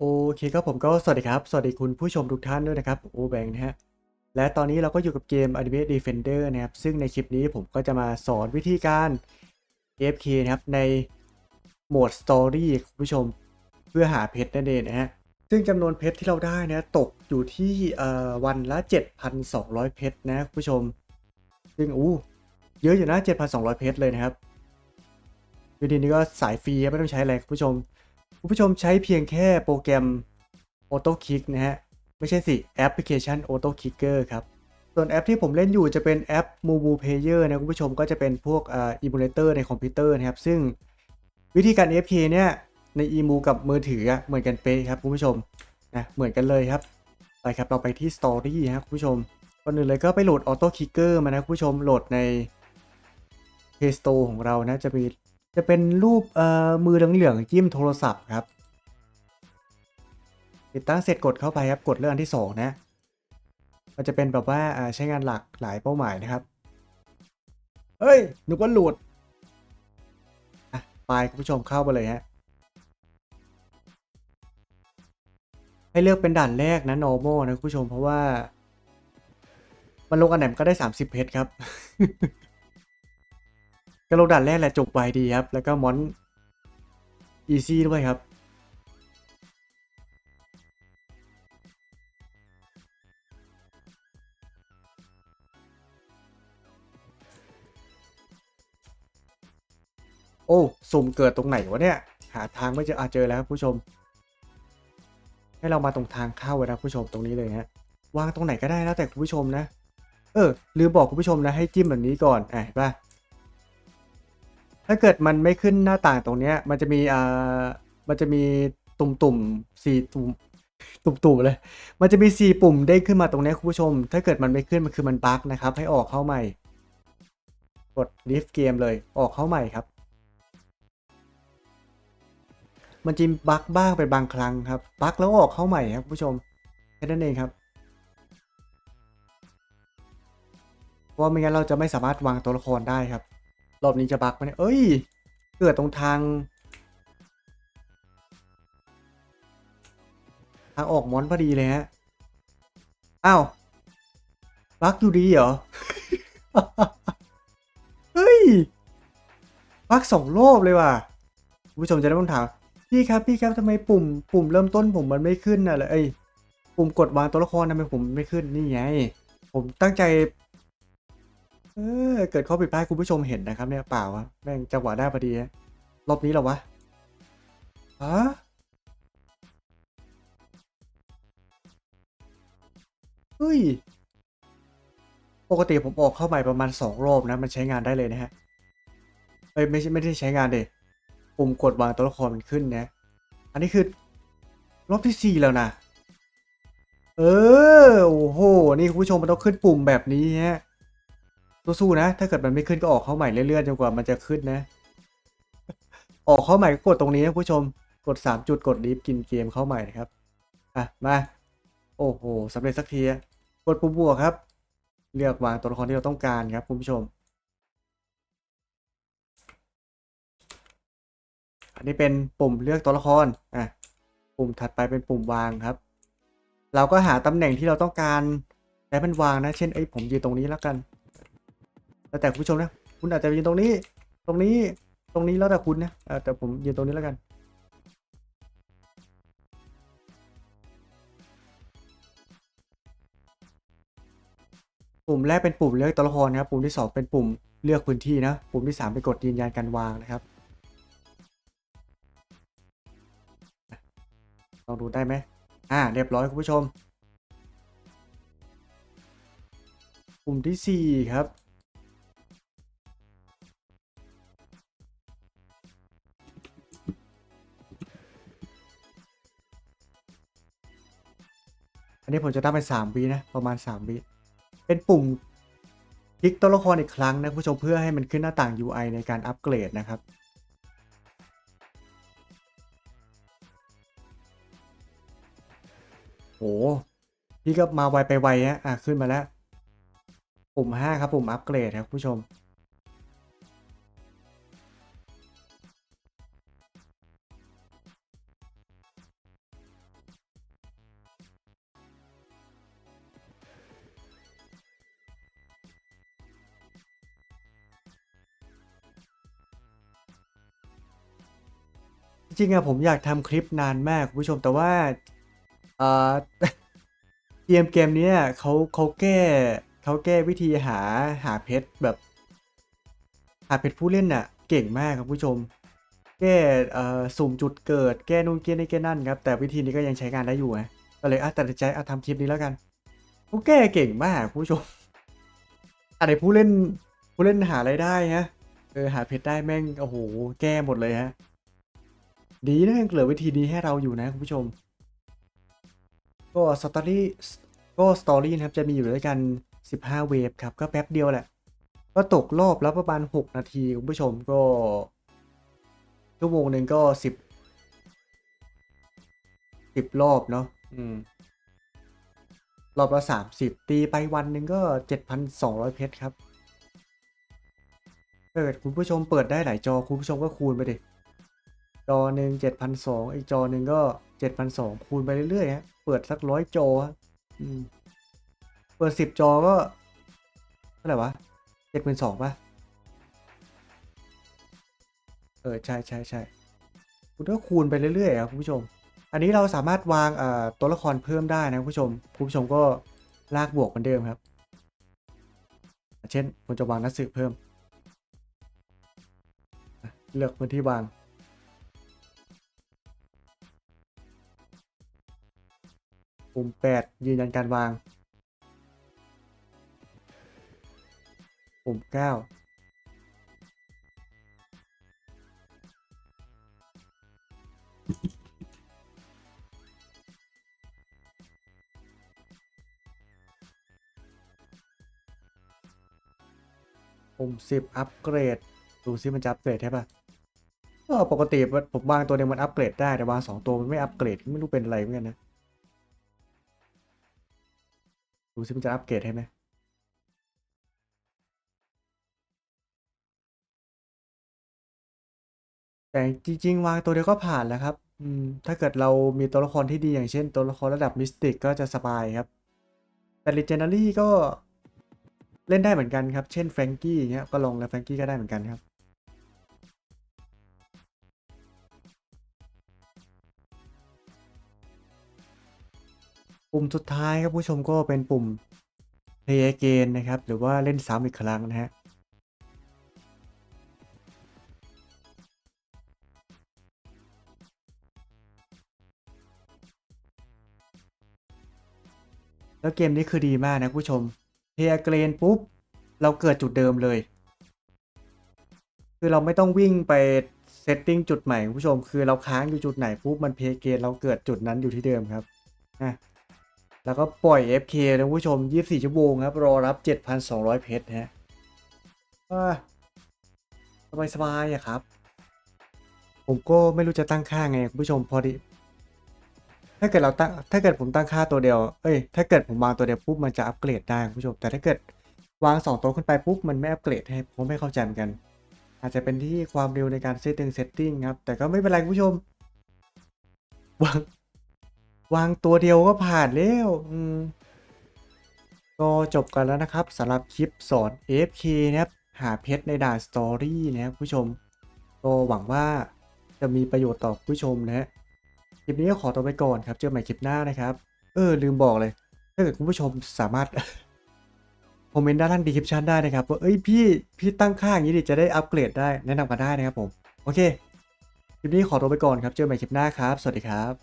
โอเคครับผมก็สวัสดีครับ สวัสดีคุณผู้ชมทุกท่านด้วยนะครับโอแบงค์นะฮะ และตอนนี้เราก็อยู่กับเกม Ultimate Defender นะครับ ซึ่งในคลิปนี้ผมก็จะมาสอนวิธีการ AFK นะครับ ในโหมด Story คุณผู้ชมเพื่อหาเพชรนั่นเองนะฮะ ซึ่งจำนวนเพชรที่เราได้นะตกอยู่ที่เอ่อวันละ 7,200 เพชรนะคุณผู้ชม ซึ่งอู้เยอะอยู่นะ 7,200 เพชรเลยนะครับวิธีนี้ก็สายฟรีไม่ต้องใช้อะไรคุณผู้ชม คุณผู้ชมใช้เพียงแค่โปรแกรม Auto Kick นะฮะ ไม่ใช่สิแอปพลิเคชัน Auto Kicker ครับ ส่วนแอปที่ผมเล่นอยู่จะเป็นแอป m o v o Player นะคุณผู้ชมก็จะเป็นพวกอ่า emulator ในคอมพิวเตอร์นะครับ ซึ่งวิธีการ F K เนี่ยใน emu กับมือถือเหมือนกันเป๊ะครับคุณผู้ชมนะเหมือนกันเลยครับไปครับเราไปที่ Story ครับคุณผู้ชมก่อนอื่นเลยก็ไปโหลด Auto Kicker มานะคุณผู้ชมโหลดใน Play Store ของเรานะจะมี จะเป็นรูปเอ่อมือเหลืองๆจิ้มโทรศัพท์ครับ ติดตั้งเสร็จกดเข้าไปครับกดเรื่องอันที่ 2 นะ มันจะเป็นแบบว่าใช้งานหลักหลายเป้าหมายนะครับ เฮ้ยนึกว่าหลุดอะไปคุณผู้ชมเข้าไปเลยฮะให้เลือกเป็นด่านแรกนะ normal นะคุณผู้ชมเพราะว่า มันลงอันไหนมันก็ได้ 30 เพชรครับ ก็ลงด่านแรกแหละจบไวดีครับ แล้วก็มอนอีซี่ด้วยครับ โอ้สุ่มเกิดตรงไหนวะเนี่ย หาทางไม่เจออาเจอแล้วครับผู้ชม ให้เรามาตรงทางเข้าเลยนะผู้ชมตรงนี้เลยฮะวางตรงไหนก็ได้แล้วแต่คุณผู้ชมนะ เออลืมบอกคุณผู้ชมนะให้จิ้มแบบนี้ก่อนอะเห็นปะ ถ้าเกิดมันไม่ขึ้นหน้าต่างตรงเนี้ย มันจะมีอ่ามันจะมีตุ่มตุ่มๆสี่ตุ่มตุ่มตุ่มๆเลย มันจะมีสี่ปุ่มเด้งขึ้นมาตรงนี้คุณผู้ชม ถ้าเกิดมันไม่ขึ้นมันคือมันบั๊กนะครับ ให้ออกเข้าใหม่ กด lift เกมเลย ออกเข้าใหม่ครับ มันจะบั๊กบ้างเป็นบางครั้งครับ บั๊กแล้วออกเข้าใหม่ครับคุณผู้ชม แค่นั้นเองครับเพราะว่าไม่งั้นเราจะไม่สามารถวางตัวละครได้ครับ รอบนี้จะบักไหมเนี่ยเอ้ย เกิดตรงทาง ทางออกมอนพอดีเลยฮะ อ้าว บักอยู่ดีเหรอ เฮ้ย บักสองรอบเลยว่ะคุณผู้ชมจะได้ต้องถาม พี่ครับพี่ครับทำไมปุ่ม ปุ่มเริ่มต้นผมมันไม่ขึ้นน่ะเลยปุ่มกดวางตัวละครทำไมผมไม่ขึ้นนี่ไง ผมตั้งใจ เออเกิดข้อผิดพลาดคุณผู้ชมเห็นนะครับเนี่ยเปล่าครับแม่งจังหวะได้พอดีรอบนี้เหรอวะฮะเฮ้ย ปกติผมออกเข้าใหม่ประมาณสองรอบนะ มันใช้งานได้เลยนะฮะเอ้ยไม่ใช่ไม่ได้ใช้งานเด็ปุ่มกดวางตัวละครมันขึ้นนะ อันนี้คือ รอบที่สี่แล้วนะ เออ โอ้โห นี่คุณผู้ชมมันต้องขึ้นปุ่มแบบนี้ฮะ สู้ๆนะ ถ้าเกิดมันไม่ขึ้นก็ออกเข้าใหม่เรื่อยๆจนกว่ามันจะขึ้นนะ ออกเข้าใหม่ก็กดตรงนี้นะผู้ชม กด 3 จุดกดลิฟกินเกมเข้าใหม่นะครับ อะ มา โอ้โหสำเร็จสักทีอะกดปุ่มบวกครับ เลือกวางตัวละครที่เราต้องการครับคุณผู้ชม อันนี้เป็นปุ่มเลือกตัวละคร อะ ปุ่มถัดไปเป็นปุ่มวางครับ เราก็หาตำแหน่งที่เราต้องการให้มันวางนะ เช่นไอ้ผมยืนตรงนี้แล้วกัน แล้วแต่คุณผู้ชมนะ คุณอาจจะยืนตรงนี้ ตรงนี้ ตรงนี้แล้วแต่คุณนะแต่ผมยืนตรงนี้แล้วกัน ปุ่มแรกเป็นปุ่มเลือกตัวละครนะครับ ปุ่มที่สองเป็นปุ่มเลือกพื้นที่นะ ปุ่มที่สามเป็นกดยืนยันการวางนะครับ ลองดูได้ไหมอ่า เรียบร้อยคุณผู้ชม ปุ่มที่สี่ครับ นี้ผมจะตั้งเป็น3วินะ ประมาณ3วิ เป็นปุ่มคลิกตัวละครอีกครั้งนะผู้ชมเพื่อให้มันขึ้นหน้าต่าง UI ในการอัปเกรดนะครับโหพี่ก็มาไวไปไวฮะอะขึ้นมาแล้ว ปุ่ม 5 ครับ ปุ่มอัปเกรดครับผู้ชม จริงๆอะผมอยากทำคลิปนานมากคุณผู้ชมแต่ว่าเอ่อ เกมเกมเนี้ยเขาเขาแก้เขาแก้วิธีหาหาเพชรแบบ หาเพชรผู้เล่นน่ะ เก่งมากครับคุณผู้ชม แก้เอ่อสุ่มจุดเกิด แก้นู่นแก้นี่แก้นั่นครับ แต่วิธีนี้ก็ยังใช้งานได้อยู่ไงก็เลยอะตัดสินใจอะทำคลิปนี้แล้วกันเขาแก้เก่งมากคุณผู้ชมอะไรผู้เล่นผู้เล่นหาอะไรายได้ฮะเออหาเพชรได้แม่งโอ้โหแก้หมดเลยฮะ ดีนะยังเหลือวิธีนี้ให้เราอยู่นะคุณผู้ชม ก็สตอรี่ก็สตอรี่นะครับจะมีอยู่ด้วยกัน 15 เวฟครับ ก็แป๊บเดียวแหละ ก็ตกรอบแล้วประมาณ 6 นาทีคุณผู้ชมก็ชั่วโมงหนึ่งก็ 10 10 รอบเนาะอืมรอบละ 30 ตีไปวันหนึ่งก็ 7,200 เพชรครับถ้าเกิดคุณผู้ชมเปิดได้หลายจอคุณผู้ชมก็คูณไปดิ จอหนึ่งเจ็ดพันสองอีกจอหนึ่งก็เจ็ดพันสองคูณไปเรื่อยๆฮะเปิดสักร้อยจอฮะอืมเปิดสิบจอก็เท่าไหร่วะเจ็ดหมื่นสองป่ะเออใช่ใช่ใช่คุณก็คูณไปเรื่อยๆครับคุณผู้ชม อันนี้เราสามารถวางตัวละครเพิ่มได้นะคุณผู้ชมคุณผู้ชมก็ลากบวกเหมือนเดิมครับ เช่นผมจะวางนักสืบเพิ่ม เลือกพื้นที่วาง ปุ่ม 8 ยืนยันการวาง ปุ่ม 9ปุ่ม10 อัปเกรด ดูซิมันจะอัปเกรดใช่ปะก็ปกติผมวางตัวหนึงมันอัปเกรดได้แต่วาง2ตัวมันไม่อัปเกรดไม่รู้เป็นอะไรเหมือนกันนะ ดูซิมันจะอัปเกรดให้ไหมแต่จริง ๆ วางตัวเดียวก็ผ่านแล้วครับ อืม ถ้าเกิดเรามีตัวละครที่ดีอย่างเช่น ตัวละครระดับมิสติกก็จะสบายครับ แต่ Legendary ก็เล่นได้เหมือนกันครับ เช่นแฟรงกี้เงี้ยก็ลองแล้วแฟรงกี้ก็ได้เหมือนกันครับ ปุ่มสุดท้ายครับผู้ชมก็เป็นปุ่ม Play Again นะครับ หรือว่าเล่นซ้ำอีกครั้งนะฮะแล้วเกมนี้คือดีมากนะผู้ชม Play Again ปุ๊บ เราเกิดจุดเดิมเลย คือเราไม่ต้องวิ่งไปเซตติ้งจุดใหม่ผู้ชม คือเราค้างอยู่จุดไหนปุ๊บมัน Play Again เราเกิดจุดนั้นอยู่ที่เดิมครับอะ แล้วก็ปล่อย FK นะคุณผู้ชม 24 ชั่วโมงครับ รอรับ 7,200 เพชรฮะสบายสบายอะครับ ผมก็ไม่รู้จะตั้งค่าไงคุณผู้ชมพอดี ถ้าเกิดเราตั้ง ถ้าเกิดผมตั้งค่าตัวเดียว เอ้ย ถ้าเกิดผมวางตัวเดียวปุ๊บมันจะอัปเกรดได้คุณผู้ชม แต่ถ้าเกิดวาง 2 ตัวขึ้นไปปุ๊บมันไม่อัปเกรดให้ผมไม่เข้าใจเหมือนกัน อาจจะเป็นที่ความเร็วในการเซตติ้งเซตติ้งครับ แต่ก็ไม่เป็นไรคุณผู้ชมวาง วางตัวเดียวก็ผ่านแล้วก็จบกันแล้วนะครับสำหรับคลิปสอน AFK นะครับ หาเพชรในด่านสตอรี่นะครับผู้ชม ก็หวังว่าจะมีประโยชน์ต่อผู้ชมนะฮะคลิปนี้ก็ขอตัวไปก่อนครับเจอกันใหม่คลิปหน้านะครับ เออ ลืมบอกเลย ถ้าเกิดคุณผู้ชมสามารถคอมเมนต์ด้านล่างดีคริปชันได้นะครับว่าเอ้ยพี่พี่ตั้งค่าอย่างนี้ดิจะได้อัปเกรดได้แนะนำกันได้นะครับผม โอเค คลิปนี้ขอตัวไปก่อนครับเจอกันใหม่คลิปหน้าครับ สวัสดีครับ